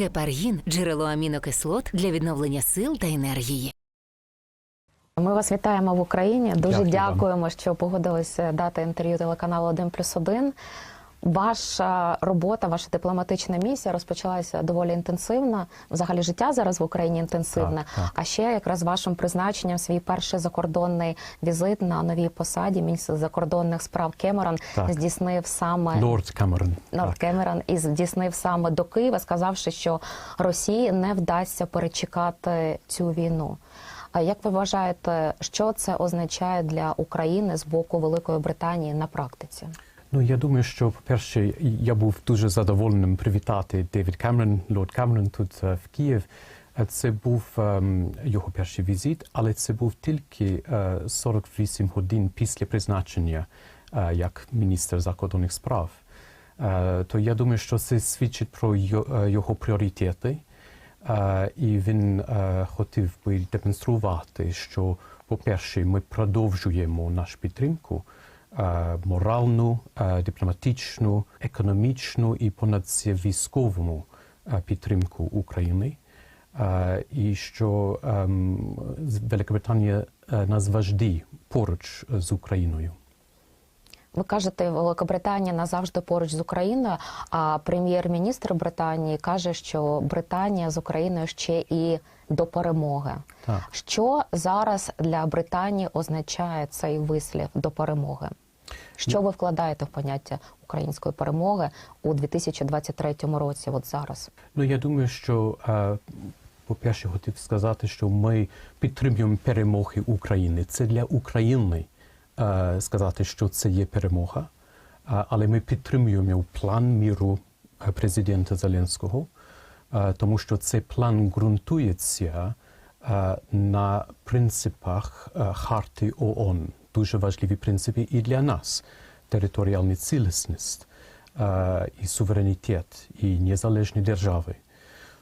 Гепаргін джерело амінокислот для відновлення сил та енергії. Ми вас вітаємо в Україні. Дуже Дякую вам. дякуємо, що погодилися дати інтерв'ю телеканалу 1+,1. плюс 1. Ваша робота, ваша дипломатична місія розпочалася доволі інтенсивно. Взагалі життя зараз в Україні інтенсивне. Так, так. А ще якраз вашим призначенням свій перший закордонний візит на новій посаді міністр закордонних справ Кемерон Так. здійснив саме Лорд Камерон. Норд Кемерон і здійснив саме до Києва, сказавши, що Росії не вдасться перечекати цю війну. А як ви вважаєте, що це означає для України з боку Великої Британії на практиці? Ну я думаю, що по-перше, я був дуже задоволеним привітати Девід Камерон, Лорд Камерон тут е, в Київ. Е, Це був ем, його перший візит, але це був тільки е, 48 годин після призначення е, як міністр закордонних справ. Е, То я думаю, що це свідчить про е, його пріоритети. Е, І він е, хотів би демонструвати, що, по-перше, ми продовжуємо нашу підтримку моральну, е, дипломатичну, економічну і понад це військовому е, підтримку України. Е, І що ем, з- Велика Британія е, поруч з Україною. Ви кажете, Великобританія назавжди поруч з Україною. А прем'єр-міністр Британії каже, що Британія з Україною ще і до перемоги. Так. Що зараз для Британії означає цей вислів до перемоги? Що ви вкладаєте в поняття української перемоги у 2023 році? От зараз Ну, я думаю, що, е, по-перше, хотів сказати, що ми підтримуємо перемоги України. Це для України е, сказати, що це є перемога, але ми підтримуємо план міру е, президента Зеленського, тому що цей план ґрунтується е, на принципах е, Харти ООН. Дуже важливі принципи і для нас. Територіальна цілісність, е, і суверенітет, і незалежні держави.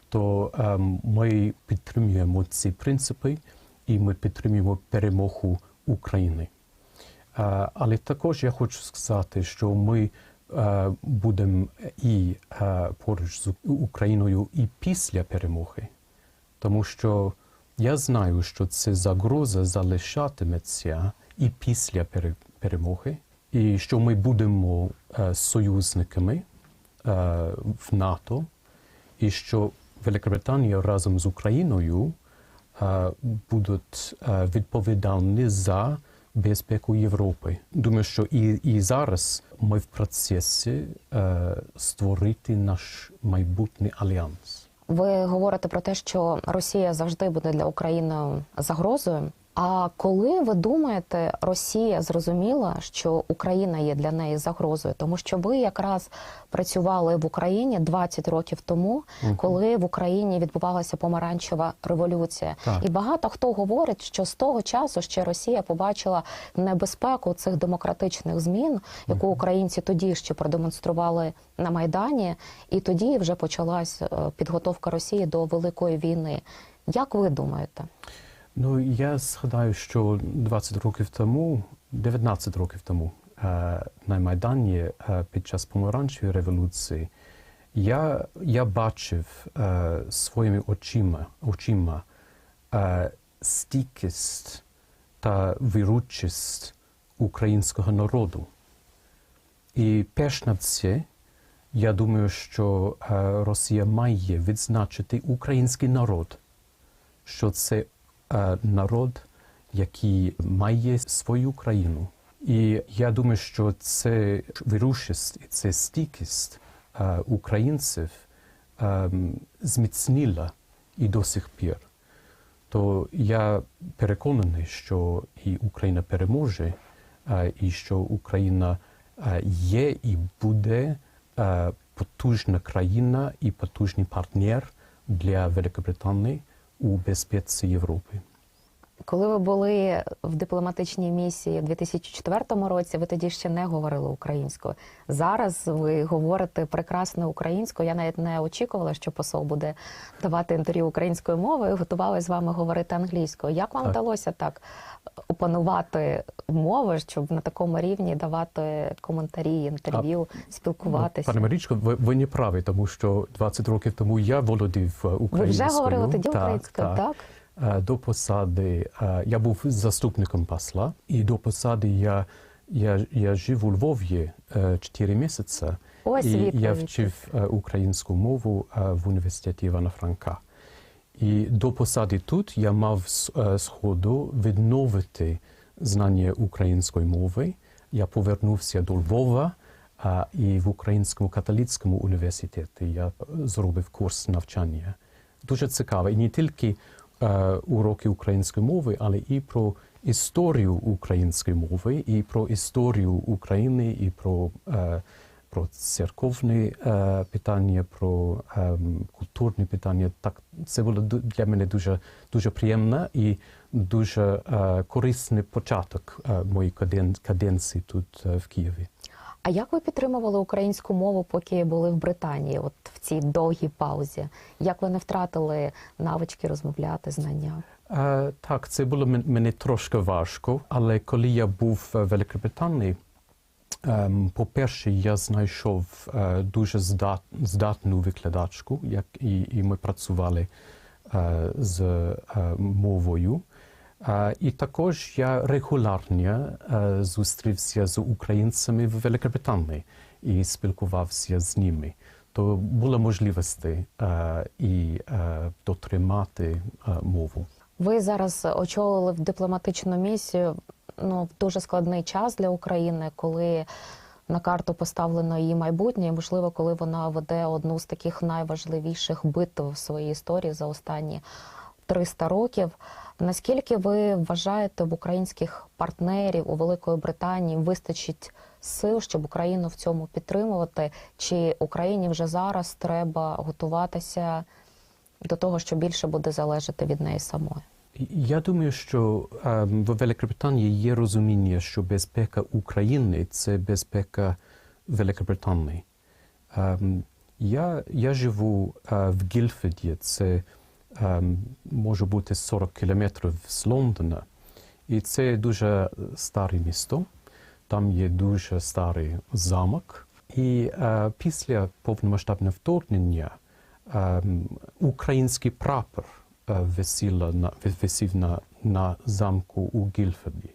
То ем, ми підтримуємо ці принципи і ми підтримуємо перемогу України. Е, але також я хочу сказати, що ми е, будемо і е, поруч з Україною і після перемоги, тому що я знаю, що ця загроза залишатиметься і після перемоги, і що ми будемо е, союзниками е, в НАТО, і що Великобританія разом з Україною е, будуть е, відповідальні за безпеку Європи. Думаю, що і, і зараз ми в процесі е, створити наш майбутній альянс. ви говорите про те, що Росія завжди буде для України загрозою. А коли ви думаєте, Росія зрозуміла, що Україна є для неї загрозою, тому що ви якраз працювали в Україні 20 років тому, коли в Україні відбувалася помаранчева революція, Так. і багато хто говорить, що з того часу ще Росія побачила небезпеку цих демократичних змін, яку українці тоді ще продемонстрували на майдані, і тоді вже почалась е, підготовка Росії до великої війни. Як ви думаєте? Ну, я згадаю, що 20 років тому, 19 років тому, е, на Майдані е, під час помаранчевої революції, я, я бачив е, своїми очима, очима стійкість та виручість українського народу. І перш на це, я думаю, що Росія має відзначити український народ, що це народ, який має свою країну. І я думаю, що це вирушість і це стійкість е, українців е, зміцнила і до сих пір. То я переконаний, що і Україна переможе, е, і що Україна е, є і буде е, потужна країна і потужний партнер для Великобританії у безпеці Європи. Коли ви були в дипломатичній місії в 2004 році, ви тоді ще не говорили українською. Зараз ви говорите прекрасно українською. Я навіть не очікувала, що посол буде давати інтерв'ю українською мовою. Готувалася з вами говорити англійською. Як вам Так. вдалося так опанувати мови, щоб на такому рівні давати коментарі, інтерв'ю, спілкуватися? Пане Марічко, ви, ви не праві, тому що 20 років тому я володів е, ви вже говорили тоді Так, українською, так? Е, До посади е, я був заступником посла, і до посади я, я, я жив у Львові 4 місяці. Ось і я вчив е, українську мову е, в університеті Івана Франка. І до посади тут я мав е, сходу відновити знання української мови. Я повернувся до Львова а, і в Українському католицькому університеті я зробив курс навчання. Дуже цікаво. І не тільки е, уроки української мови, але і про історію української мови, і про історію України, і про, е, про церковні е, питання, про е, культурні питання. Так, це було для мене дуже, дуже приємно і дуже е, корисний початок е, моєї каденції тут е, в Києві. А як ви підтримували українську мову, поки були в Британії, от в цій довгій паузі? Як ви не втратили навички розмовляти, знання? Е, так, це було мені трошки важко, але коли я був в Великобританії, ем, по-перше, я знайшов е, дуже здат, здатну викладачку, як, і, і ми працювали е, з е, мовою. І також я регулярно е, зустрівся з українцями в Великобританії і спілкувався з ними. То була можливість е, і е, дотримати мову. Ви зараз очолили в дипломатичну місію ну, в дуже складний час для України, коли на карту поставлено її майбутнє, і можливо, коли вона веде одну з таких найважливіших битв в своїй історії за останні 300 років. Наскільки ви вважаєте в українських партнерів у Великої Британії вистачить сил, щоб Україну в цьому підтримувати? Чи Україні вже зараз треба готуватися до того, що більше буде залежати від неї самої? Я думаю, що ем, в Великобританії є розуміння, що безпека України це безпека Великобританії. Ем, я, я живу е, в Гілфеді, це може бути 40 кілометрів з Лондона. І це дуже старе місто. Там є дуже старий замок. І е, після повномасштабного вторгнення ем, український прапор е, на, висів на, на замку у Гілфорді.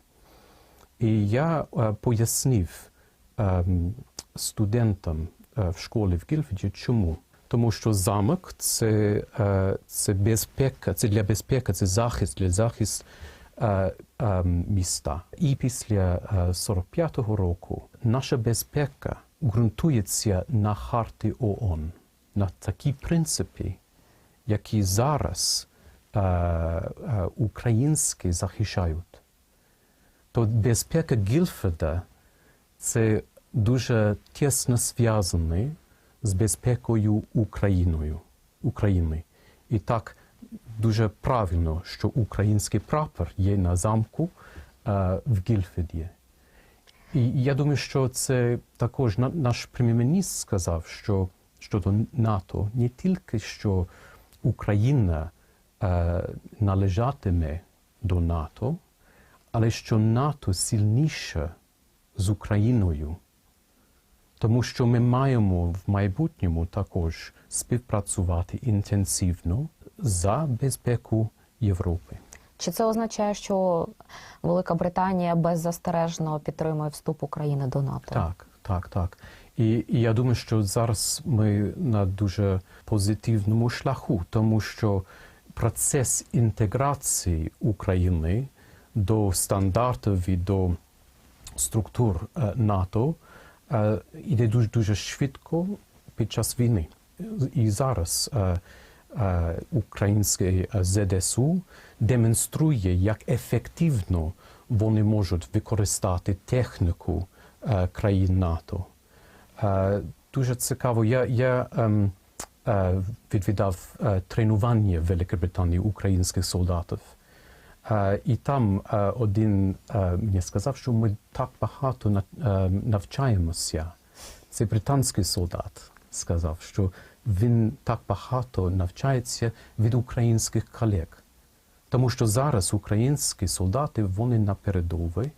І я е, пояснив ем, студентам е, в школі в Гілфорді, чому. Тому що замок це, е, це безпека, це для безпеки, це захист для захист е, е, міста. І після е, 45-го року наша безпека ґрунтується на харті ООН, на такі принципи, які зараз українські захищають. То безпека Гілфорда це дуже тісно зв'язане з безпекою Україною, України. І так дуже правильно, що український прапор є на замку е, в Гілфорді. І я думаю, що це також на- наш прем'єр-міністр сказав, що щодо НАТО не тільки що Україна е, належатиме до НАТО, але що НАТО сильніше з Україною. Тому що ми маємо в майбутньому також співпрацювати інтенсивно за безпеку Європи. Чи це означає, що Велика Британія беззастережно підтримує вступ України до НАТО? Так, так, так. І, і я думаю, що зараз ми на дуже позитивному шляху, тому що процес інтеграції України до стандартів і до структур е, НАТО е, іде дуже дуже швидко під час війни. І зараз е, е, українське ЗДСУ демонструє, як ефективно вони можуть використати техніку країн НАТО. Дуже цікаво. Я, я ем, відвідав тренування в Великій Британії українських солдатів. Е, І там е, один е, мені сказав, що ми так багато навчаємося. Це британський солдат сказав, що він так багато навчається від українських колег. Тому що зараз українські солдати вони на передовій,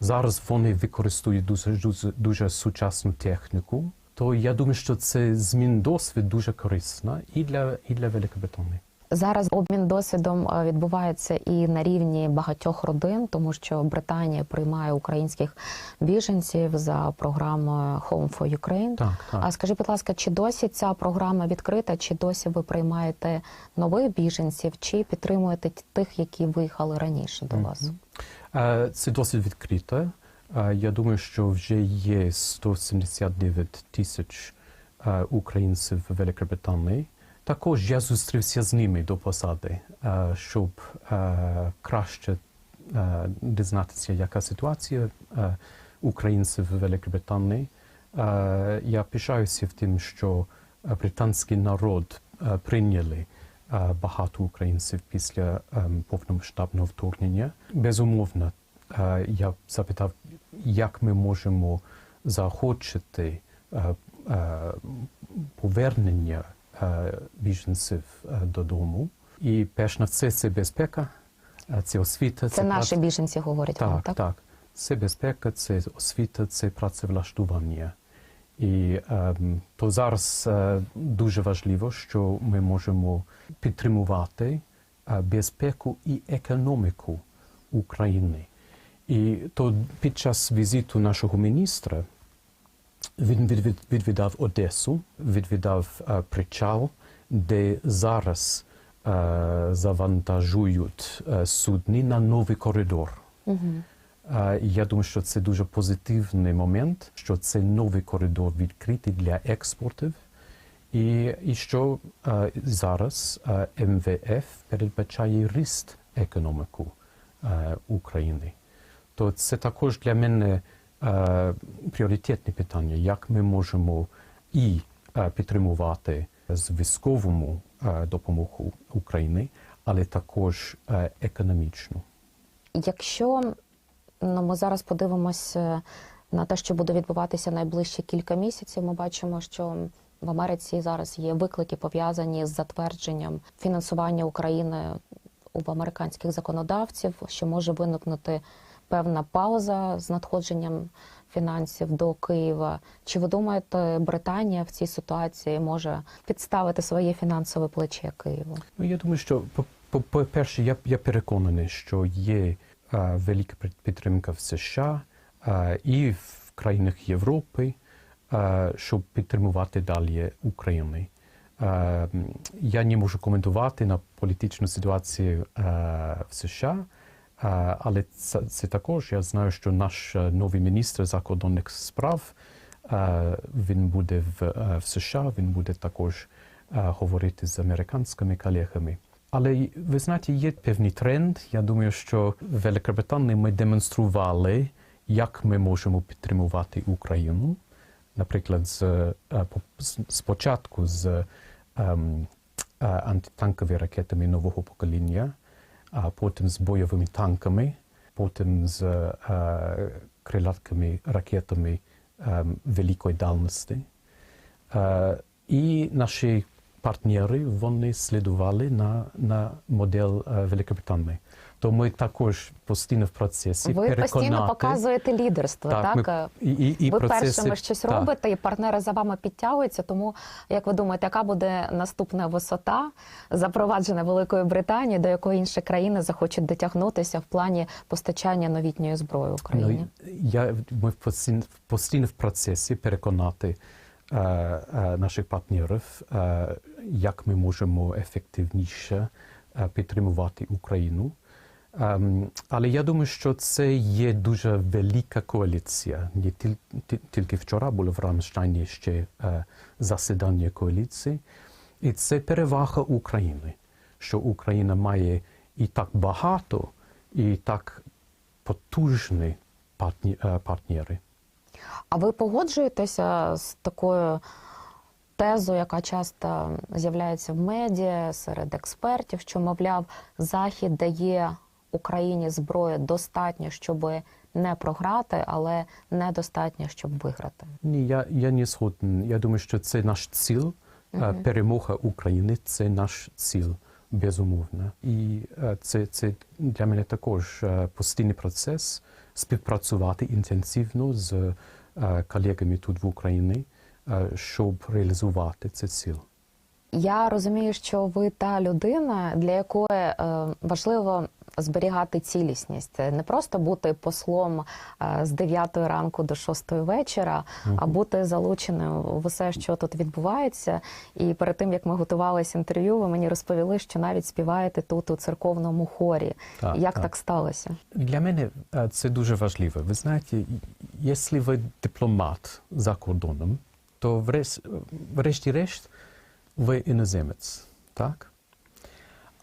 зараз вони використовують дуже, дуже, дуже сучасну техніку. То я думаю, що це змін досвід дуже корисна і для, і для Великобританії. Зараз обмін досвідом е, відбувається і на рівні багатьох родин, тому що Британія приймає українських біженців за програмою Home for Ukraine. Так, так. А скажіть, будь ласка, чи досі ця програма відкрита, чи досі ви приймаєте нових біженців, чи підтримуєте тих, які виїхали раніше до вас? Е, Це досить відкрито. Е, Я думаю, що вже є 179 тисяч українців в Великобританії. Також я зустрівся з ними до посади, е, щоб е, краще е, дізнатися, яка ситуація українців в Великобританії. Я пишаюся в тим, що британський народ прийняли багато українців після повномасштабного вторгнення. Безумовно, я запитав, як ми можемо заохочити повернення біженців е, додому. І перш на все це безпека, е, це освіта. Це наші прац- біженці говорять вам, так, так? так. Це безпека, це освіта, це працевлаштування. І ем, то зараз е, дуже важливо, що ми можемо підтримувати е, безпеку і економіку України. І то під час візиту нашого міністра він відвідав Одесу, відвідав е, причал, де зараз е, завантажують е, судни на новий коридор. Угу. Я думаю, що це дуже позитивний момент, що це новий коридор відкритий для експортів, і, і що зараз МВФ передбачає ріст економіку України. То це також для мене е, пріоритетне питання, як ми можемо і е, підтримувати з військовому е, допомогу України, але також е, економічну. Якщо ну, ми зараз подивимося на те, що буде відбуватися найближчі кілька місяців, ми бачимо, що в Америці зараз є виклики пов'язані з затвердженням фінансування України у американських законодавців, що може виникнути певна пауза з надходженням фінансів до Києва. Чи ви думаєте, Британія в цій ситуації може підставити своє фінансове плече Києву? Ну, я думаю, що по- по-перше, я, я переконаний, що є е, велика під- підтримка в США е, і в країнах Європи, е, щоб підтримувати далі Україну. Е, я не можу коментувати на політичну ситуацію в США, але це, це також я знаю, що наш е, новий міністр закордонних справ е, він буде в, е, в США, він буде також е, говорити з американськими колегами. Але ви знаєте, є певний тренд. Я думаю, що в Великобританії ми демонстрували, як ми можемо підтримувати Україну. Наприклад, з, е, по- з- спочатку з ем, е, антитанковими ракетами нового покоління, а потім з бойовими танками, потім з е, крилаткими ракетами е, великої дальності. Е, і наші партнери вони слідували на, на модель е, Великобританії. То ми також постійно в процесі Ви переконати. постійно показуєте лідерство, так? ми, і, і, і ви процеси, першими щось так. робите, і партнери за вами підтягуються. Тому, як ви думаєте, яка буде наступна висота, запроваджена Великою Британією, до якої інші країни захочуть дотягнутися в плані постачання новітньої зброї Україні? Ну, я, ми постійно, постійно в процесі переконати е, е, наших партнерів, е, як ми можемо ефективніше е, підтримувати Україну. Ем, але я думаю, що це є дуже велика коаліція. Тільки вчора було в Рамштайні ще е, засідання коаліції. І це перевага України, що Україна має і так багато, і так потужні е, партнери. А ви погоджуєтеся з такою тезою, яка часто з'являється в медіа серед експертів, що, мовляв, Захід дає Україні зброї достатньо, щоб не програти, але недостатньо, щоб виграти? Ні, я, я не згоден. Я думаю, що це наш ціль. Е, Перемога України це наш ціль, безумовно. І е, це, це для мене також е, постійний процес співпрацювати інтенсивно з колегами тут в Україні, щоб реалізувати цей ціль. Я розумію, що ви та людина, для якої важливо зберігати цілісність, не просто бути послом е, з 9 ранку до 6 вечора, а бути залученим в усе, що тут відбувається. І перед тим як ми готувалися інтерв'ю, ви мені розповіли, що навіть співаєте тут у церковному хорі. Так, як так. так сталося? Для мене е, це дуже важливо. Ви знаєте, якщо ви дипломат за кордоном, то вреш- врешті-решт ви іноземець, так?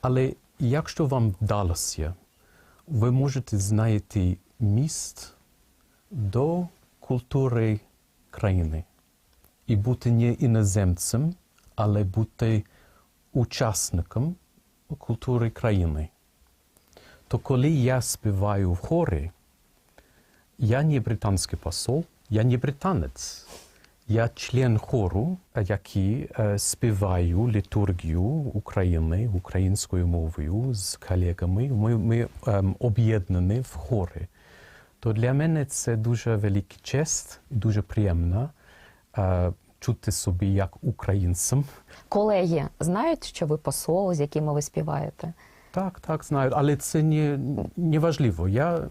Але якщо вам вдалося, ви можете знайти міст до культури країни і бути не іноземцем, але бути учасником культури країни. То коли я співаю в хорі, я не британський посол, я не британець. Я член хору, який е, співаю літургію України українською мовою з колегами. Ми, ми ем, об'єднані в хорі. То для мене це дуже великий честь і дуже приємно е, чути собі як українцем. Колеги знають, що ви посол, з якими ви співаєте? Так, так, знаю, але це не, не важливо. Я,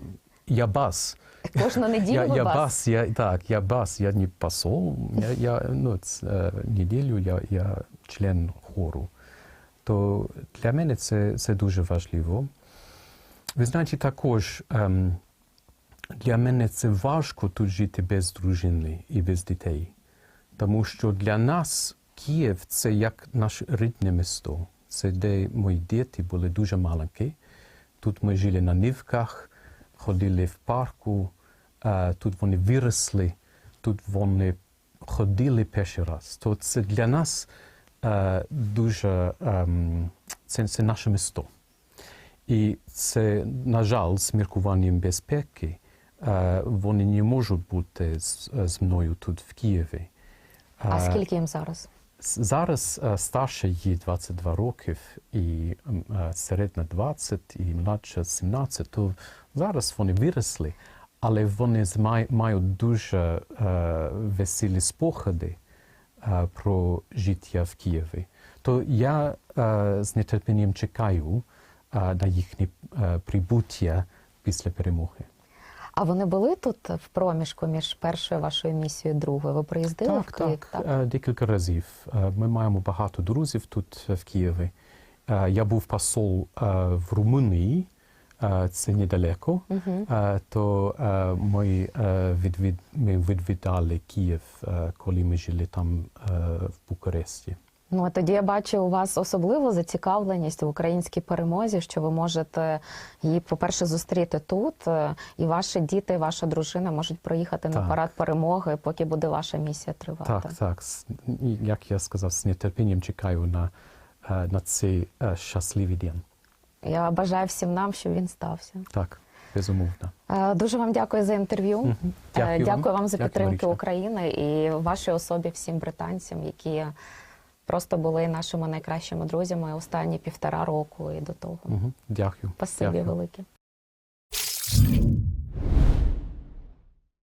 я бас. Кожну неділю Я, я бас. бас, я, так, я бас, я не посол. Я, я ну, ц, е, неділю я, я член хору. То для мене це, це дуже важливо. Ви знаєте, також ем, для мене це важко тут жити без дружини і без дітей. Тому що для нас Київ це як наше рідне місто. Це де мої діти були дуже маленькі. Тут ми жили на нивках, ходили в парку, тут вони виросли, тут вони ходили перший раз. То це для нас дуже це, це наше місто. І це, на жаль, з міркуванням безпеки, вони не можуть бути з, з мною тут в Києві. А скільки їм зараз? Зараз е, старша їй 22 років, і м, середня 20, і младша 17. То зараз вони виросли, але вони мають дуже е, веселі спогади е, про життя в Києві. То я е, з нетерпінням чекаю на їхнє прибуття після перемоги. А вони були тут в проміжку між першою вашою місією і другою? Ви приїздили Так, в Київ? так, е, декілька разів. Ми маємо багато друзів тут в Києві. Я був посол в Румунії, це недалеко. Е, То е, ми, е, відвід, ми відвідали Київ, е, коли ми жили там е, в Букарешті. Ну а тоді я бачу у вас особливу зацікавленість в українській перемозі, що ви можете її, по-перше, зустріти тут, е, і ваші діти, і ваша дружина можуть проїхати на парад перемоги, поки буде ваша місія тривати. Так, так. Як я сказав, з нетерпінням чекаю на, е, на цей е, щасливий день. Я бажаю всім нам, щоб він стався. Так, безумовно. Е, Дуже вам дякую за інтерв'ю. Мгм. Е, Дякую вам. Вам за Дякую, підтримки Марічка. України і вашій особі всім британцям, які просто були нашими найкращими друзями останні півтора року і до того. Дякую. Спасибі Дякую. велике.